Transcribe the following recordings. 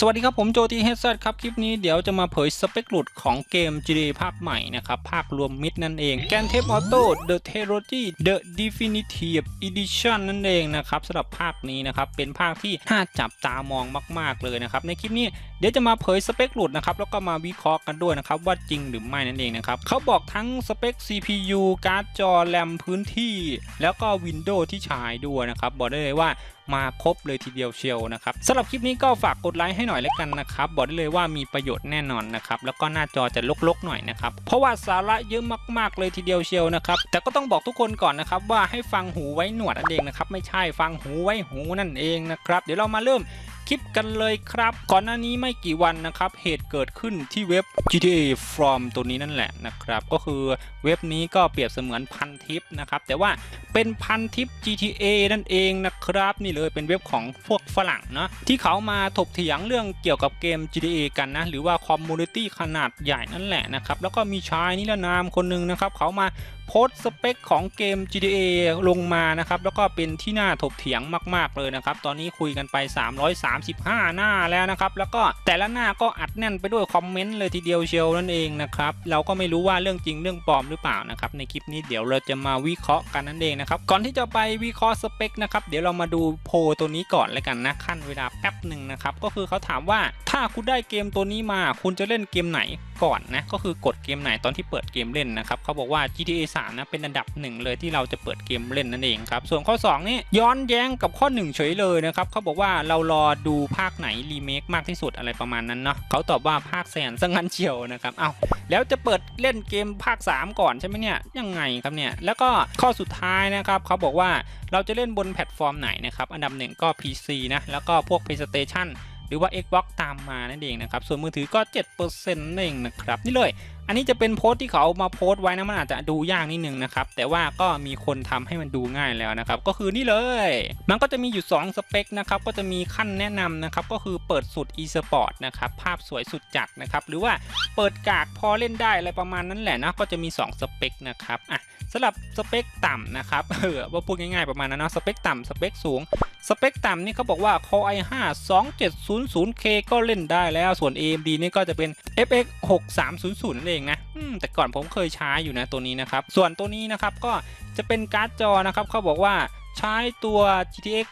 สวัสดีครับ ผมโจตีเฮดซัครับ คลิปนี้เดี๋ยวจะมาเผยสเปคหลุดของเกม GTA ภาคใหม่นะครับ ภาครวมมิดนั่นเองแกนเทปออโต้ The Trilogy The Definitive Edition นั่นเองนะครับสำหรับภาคนี้นะครับ เป็นภาคที่น่าจับตามองมาก ๆ เลยนะครับ ในคลิปนี้เดี๋ยวจะมาเผยสเปคหลุดนะครับแล้วก็มาวิเคราะห์กันด้วยนะครับว่าจริงหรือไม่นั่นเองนะครับเขาบอกทั้งสเปค CPU การ์ดจอแรมพื้นที่ แล้วก็ Windows ที่ใช้ด้วยนะครับบอกได้เลยว่ามาครบเลยทีเดียวเชียวนะครับสำหรับคลิปนี้ก็ฝากกดไลค์ให้หน่อยแล้วกันนะครับบอกได้เลยว่ามีประโยชน์แน่นอนนะครับแล้วก็หน้าจอจะลกๆหน่อยนะครับเพราะว่าสาระเยอะมากๆเลยทีเดียวเชียวนะครับแต่ก็ต้องบอกทุกคนก่อนนะครับว่าให้ฟังหูไว้หนวดนั่นเองนะครับไม่ใช่ฟังหูไว้หูนั่นเองนะครับเดี๋ยวเรามาเริ่ม คลิปกันเลยครับ ก่อนหน้านี้ไม่กี่วันนะครับ เหตุเกิดขึ้นที่เว็บ GTA from ตัวนี้นั่นแหละนะครับ ก็คือเว็บนี้ก็เปรียบเสมือนพันทิปนะครับ แต่ว่าเป็นพันทิป GTA นั่นเองนะครับ นี่เลยเป็นเว็บของพวกฝรั่งเนาะที่เขามาถกเถียงเรื่องเกี่ยวกับเกม GTA กันนะ หรือว่าคอมมูนิตี้ขนาดใหญ่นั่นแหละนะครับ แล้วก็มีชายนิรนามคนหนึ่งนะครับ เขามา โพสสเปคของเกม GTA ลงมานะครับ แล้วก็เป็นที่น่าถกเถียงมาก ๆ เลยนะครับ ตอนนี้คุยกันไป 335 หน้าแล้วนะครับ แล้วก็แต่ละหน้าก็อัดแน่นไปด้วยคอมเมนต์เลยทีเดียวเชียวนั่นเองนะครับ เราก็ไม่รู้ว่าเรื่องจริงเรื่องปลอมหรือเปล่านะครับ ในคลิปนี้เดี๋ยวเราจะมาวิเคราะห์กันนั่นเองนะครับ ก่อนที่จะไปวิเคราะห์สเปคนะครับ เดี๋ยวเรามาดูโพตัวนี้ก่อนเลยกันนะ ขั้นเวลาแป๊บหนึ่งนะครับ ก็คือเขาถามว่าถ้าคุณได้เกมตัวนี้มา คุณจะเล่นเกมไหนก่อนนะ ก็คือกดเกมไหนตอนที่เปิดเกมเล่นนะครับเขาบอกว่า GTA 3นะเป็นอันดับหนึ่งเลยที่เราจะเปิดเกมเล่นนั่นเองครับส่วนข้อ 2 นี่ย้อนแย้งกับข้อ 1 เฉยเลยนะครับเขาบอกว่าเรารอดูภาคไหนรีเมคมากที่สุดอะไรประมาณนั้นเนาะเขาตอบว่าภาคแสนซะงั้นเชียวนะครับเอ้าแล้วจะเปิดเล่นเกมภาค 3 ก่อนใช่ไหมเนี่ยยังไงครับเนี่ยแล้วก็ข้อสุดท้ายนะครับเขาบอกว่าเราจะเล่นบนแพลตฟอร์มไหนนะครับอันดับหนึ่งก็ PC นะแล้วก็พวก PlayStation หรือว่า Xbox ตามมานั่นเองนะครับ ส่วนมือถือก็ 7%นั่นเองนะครับ นี่เลย อันนี้จะเป็นโพสต์ที่เขามาโพสต์ไว้นะมันอาจจะดูยากนิดนึงนะครับ แต่ว่าก็มีคนทำให้มันดูง่ายแล้วนะครับ ก็คือนี่เลย มันก็จะมีอยู่ 2 สเปคนะครับ ก็จะมีขั้นแนะนำนะครับ ก็คือเปิดสุด e-sport นะครับ ภาพสวยสุดจัดนะครับ หรือว่าเปิดกากพอเล่นได้อะไรประมาณนั้นแหละนะ ก็จะมี 2 สเปคนะครับ อะสำหรับสเปคต่ำนะครับ เออว่าพูดง่ายๆประมาณนั้นเนาะ สเปคต่ำสเปคสูง สเปคต่ำนี่เขาบอกว่า Core i5 2700K ก็เล่นได้แล้วส่วน AMD นี่ก็จะเป็น FX 6300นั่นเองนะแต่ก่อนผมเคยใช้อยู่นะตัวนี้นะครับ ส่วนตัวนี้นะครับก็จะเป็นการ์ดจอนะครับเขาบอกว่าใช้ตัว GTX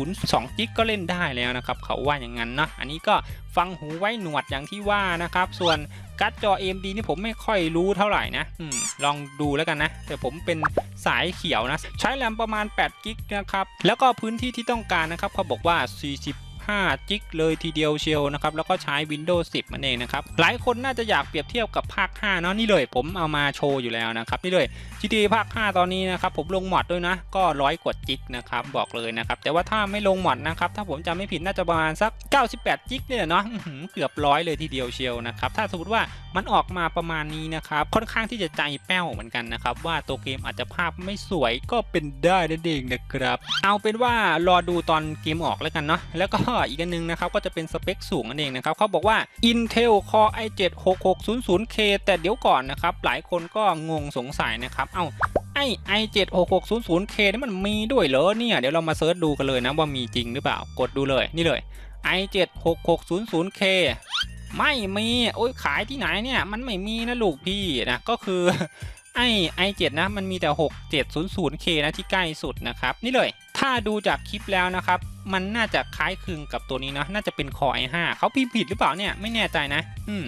7602 g ก็เล่นได้แล้วนะครับ เขาว่าอย่างนั้นนะอันนี้ก็ฟังหูไว้หนวดอย่างที่ว่านะครับ ส่วน การ์ดจอ AMD นี่ผมไม่ค่อยรู้เท่าไหร่นะอลองดูแล้วกันนะแต่ผมเป็นสายเขียวนะ ใช้แรมประมาณ8กิกนะครับ แล้วก็พื้นที่ที่ต้องการนะครับเขาบอกว่า 40 5 จิกเลยทีเดียวเชียวนะครับแล้วก็ใช้ Windows 10 มันเองนะครับหลายคนน่าจะอยากเปรียบเทียบกับภาค 5 เนาะนี่เลยผมเอามาโชว์อยู่แล้วนะครับนี่เลย GTA ภาค 5 ตอนนี้นะครับผมลงมอดด้วยนะ ก็ร้อยกว่าจิกนะครับบอกเลยนะครับแต่ว่าถ้าไม่ลงมอดนะครับถ้าผมจำไม่ผิดน่าจะประมาณสัก 98 จิกเนี่ยเนาะเกือบร้อยเลยทีเดียวเชียวนะครับถ้าสมมติว่ามันออกมาประมาณนี้นะครับค่อนข้างที่จะใจแป้วเหมือนกันนะครับว่าตัวเกมอาจจะภาพไม่สวยก็เป็นได้นั่นเองนะครับ เอาเป็นว่ารอดูตอนเกมออกแล้วกันเนาะแล้วก็อีกอันหนึงนะครับก็จะเป็นสเปคสูงนั่นเองนะครับเขาบอกว่า Intel Core i7 6600K แต่เดี๋ยวก่อนนะครับ หลายคนก็งงสงสัยนะครับ เอ้าไอ้ i7 6600K นี่มันมีด้วยเหรอเนี่ยเดี๋ยวเรามาเซิร์ชดูกันเลยนะว่ามีจริงหรือเปล่ากดดูเลยนี่เลย i7 6600K ไม่มีโอ้ยขายที่ไหนเนี่ยมันไม่มีนะลูกพี่นะก็คือไอ้ i7 นะมันมีแต่ 6700K นะที่ใกล้สุดนะครับ นี่เลย ถ้าดูจากคลิปแล้วนะครับ มันน่าจะคล้ายคลึงกับตัวนี้นะน่าจะเป็น Core i5 เขาพิมพ์ผิดหรือเปล่าเนี่ยไม่แน่ใจนะอืม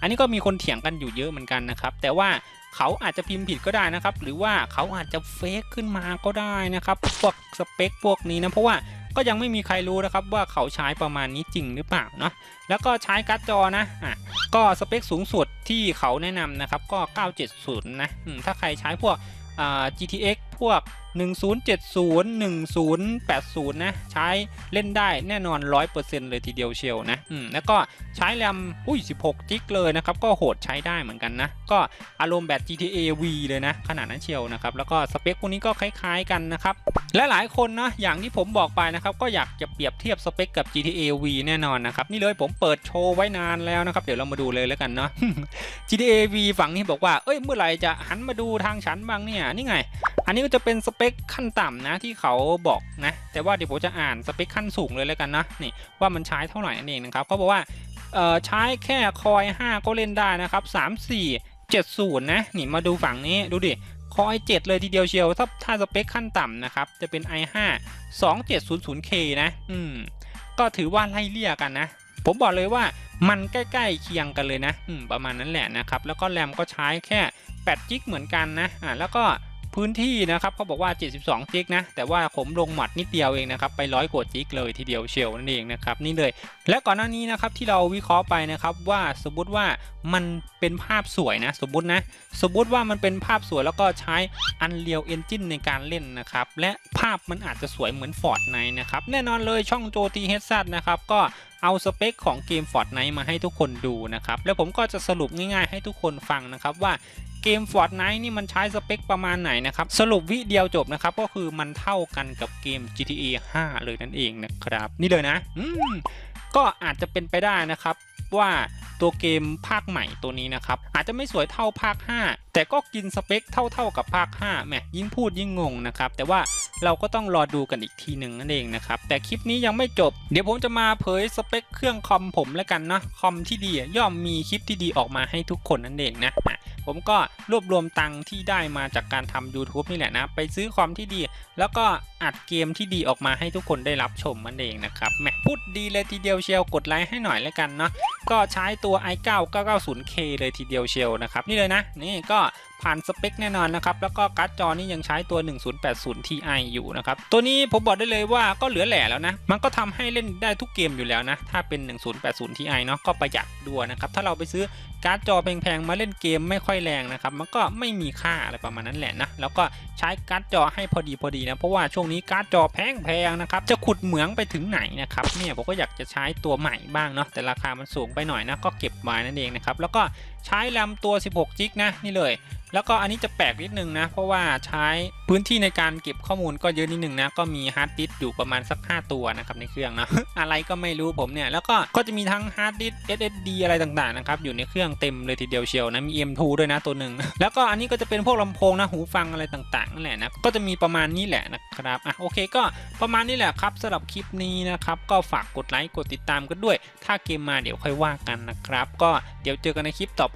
อันนี้ก็มีคนเถียงกันอยู่เยอะเหมือนกันนะครับ แต่ว่าเขาอาจจะพิมพ์ผิดก็ได้นะครับ หรือว่าเขาอาจจะเฟกขึ้นมาก็ได้นะครับพวกสเปคพวกนี้นะเพราะว่าก็ยังไม่มีใครรู้นะครับว่าเขาใช้ประมาณนี้จริงหรือเปล่าเนาะแล้วก็ใช้การ์ดจอนะอะก็สเปคสูงสุดที่เขาแนะนำนะครับก็ 970 นะถ้าใครใช้พวกอ่า GTX พวก 1070 1080 นะ ใช้เล่นได้แน่นอน 100%เลยทีเดียวเชียวนะอืมแล้วก็ใช้แรมอุ้ย 16 จิกเลยนะครับ ก็โหดใช้ได้เหมือนกันนะ ก็อารมณ์แบบ GTA V เลยนะ ขนาดนั้นเชียวนะครับ แล้วก็สเปคพวกนี้ก็คล้ายๆกันนะครับ และหลายคนนะอย่างที่ผมบอกไปนะครับ ก็อยากจะเปรียบเทียบสเปคกับ GTA V แน่นอนนะครับ นี่เลยผมเปิดโชว์ไว้นานแล้วนะครับ เดี๋ยวเรามาดูเลยแล้วกันเนาะ GTA V ฝั่งนี้บอกว่า เอ้ย เมื่อไหร่จะหันมาดูทางฉันบ้างเนี่ย นี่ไง อันนี้ก็จะเป็นสเปคขั้นต่ำนะที่เขาบอกนะ แต่ว่าเดี๋ยวผมจะอ่านสเปคขั้นสูงเลยแล้วกันนะนี่ว่ามันใช้เท่าไหร่นั่นเองนะครับเขาบอกว่าใช้แค่คอย 5 ก็เล่นได้นะครับ 3 4 7 0 นะนี่มาดูฝั่งนี้ดูดิคอย 7 เลยทีเดียวเชียว ถ้าถ้าสเปคขั้นต่ำนะครับ จะเป็น i5 2700K นะ อืม ก็ถือว่าไล่เลี่ยกันนะ ผมบอกเลยว่ามันใกล้ๆเคียงกันเลยนะ อืม ประมาณนั้นแหละนะครับ แล้วก็แรมก็ใช้แค่8จิกเหมือนกันนะ อ่า แล้วก็ พื้นที่นะครับเขาบอกว่า 72 จิกนะ แต่ว่าผมลงหมัดนิดเดียวเองนะครับ ไปร้อยกว่าจิกเลยทีเดียวเชียวนั่นเองนะครับนี่เลย และก่อนหน้านี้นะครับที่เราวิเคราะห์ไปนะครับว่าสมมติว่ามันเป็นภาพสวยนะ สมมตินะ สมมติว่ามันเป็นภาพสวยแล้วก็ใช้ Unreal Engine ในการเล่นนะครับ และภาพมันอาจจะสวยเหมือน Fortnite นะครับแน่นอนเลยช่องโจทีเฮดซันะครับก็ เอาสเปคของเกม Fortnite มาให้ทุกคนดูนะครับ แล้วผมก็จะสรุปง่ายๆให้ทุกคนฟังนะครับว่าเกม Fortnite นี่มันใช้สเปคประมาณไหนนะครับ สรุปวิเดียวจบนะครับ ก็คือมันเท่ากันกับเกม GTA 5 เลยนั่นเองนะครับ นี่เลยนะก็อาจจะเป็นไปได้นะครับว่า ตัวเกมภาคใหม่ตัวนี้นะครับอาจจะไม่สวยเท่าภาค 5 แต่ก็กินสเปคเท่าๆกับภาค5แหมยิ่งพูดยิ่งงงนะครับแต่ว่าเราก็ต้องรอดูกันอีกทีหนึ่งนั่นเองนะครับแต่คลิปนี้ยังไม่จบ เดี๋ยวผมจะมาเผยสเปคเครื่องคอมผมแล้วกันนะคอมที่ดีย่อมมีคลิปที่ดีออกมาให้ทุกคนนั่นเองนะอะ ผมก็รวบรวมตังค์ที่ได้มาจากการทำ YouTube นี่แหละนะ ไปซื้อคอมที่ดี แล้วก็อัดเกมที่ดีออกมาให้ทุกคนได้รับชมมันเองนะครับแหมพูดดีเลยทีเดียวเชียวกดไลค์ให้หน่อยแล้วกันเนาะก็ใช้ตัว i9 990K เลยทีเดียวเชียวนะครับนี่เลยนะนี่ก็ผ่านสเปคแน่นอนนะครับแล้วก็การ์ดจอนี่ยังใช้ตัว 1080 Ti อยู่นะครับตัวนี้ผมบอกได้เลยว่าก็เหลือแหล่แล้วนะ มันก็ทำให้เล่นได้ทุกเกมอยู่แล้วนะ ถ้าเป็น 1080 Ti เนาะก็ประหยัดด้วยนะครับ ถ้าเราไปซื้อการ์ดจอแพงๆ มาเล่นเกมไม่ค่อยแรงนะครับ มันก็ไม่มีค่าอะไรประมาณนั้นแหละนะ แล้วก็ใช้การ์ดจอให้พอดีพอดีนะ เพราะว่าช่วงนี้การ์ดจอแพงๆนะครับ จะขุดเหมืองไปถึงไหนนะครับ เนี่ยผมก็อยากจะใช้ตัวใหม่บ้างเนาะ แต่ราคามันสูงไปหน่อยนะ ก็เก็บไว้นั่นเองนะครับ แล้วก็ ใช้แรมตัว 16 จิกนะนี่เลย แล้วก็อันนี้จะแปลกนิดนึงนะ เพราะว่าใช้พื้นที่ในการเก็บข้อมูลก็เยอะนิดนึงนะ ก็มีฮาร์ดดิสก์อยู่ประมาณสัก 5 ตัวนะครับในเครื่องนะอะไรก็ไม่รู้ผมเนี่ย แล้วก็ก็จะมีทั้งฮาร์ดดิสก์ SSD อะไรต่างๆนะครับอยู่ในเครื่องเต็มเลยทีเดียวเชียวนะมี M2 ด้วยนะตัวหนึ่งแล้วก็อันนี้ก็จะเป็นพวกลำโพงนะหูฟังอะไรต่างๆนั่นแหละนะก็จะมีประมาณนี้แหละนะครับอะโอเคก็ประมาณนี้แหละครับสำหรับคลิปนี้นะครับก็ฝากกดไลค์กดติดตามกันด้วย ถ้าเกมมาเดี๋ยวค่อยว่ากันนะครับก็เดี๋ยวเจอกันในคลิปต่อไป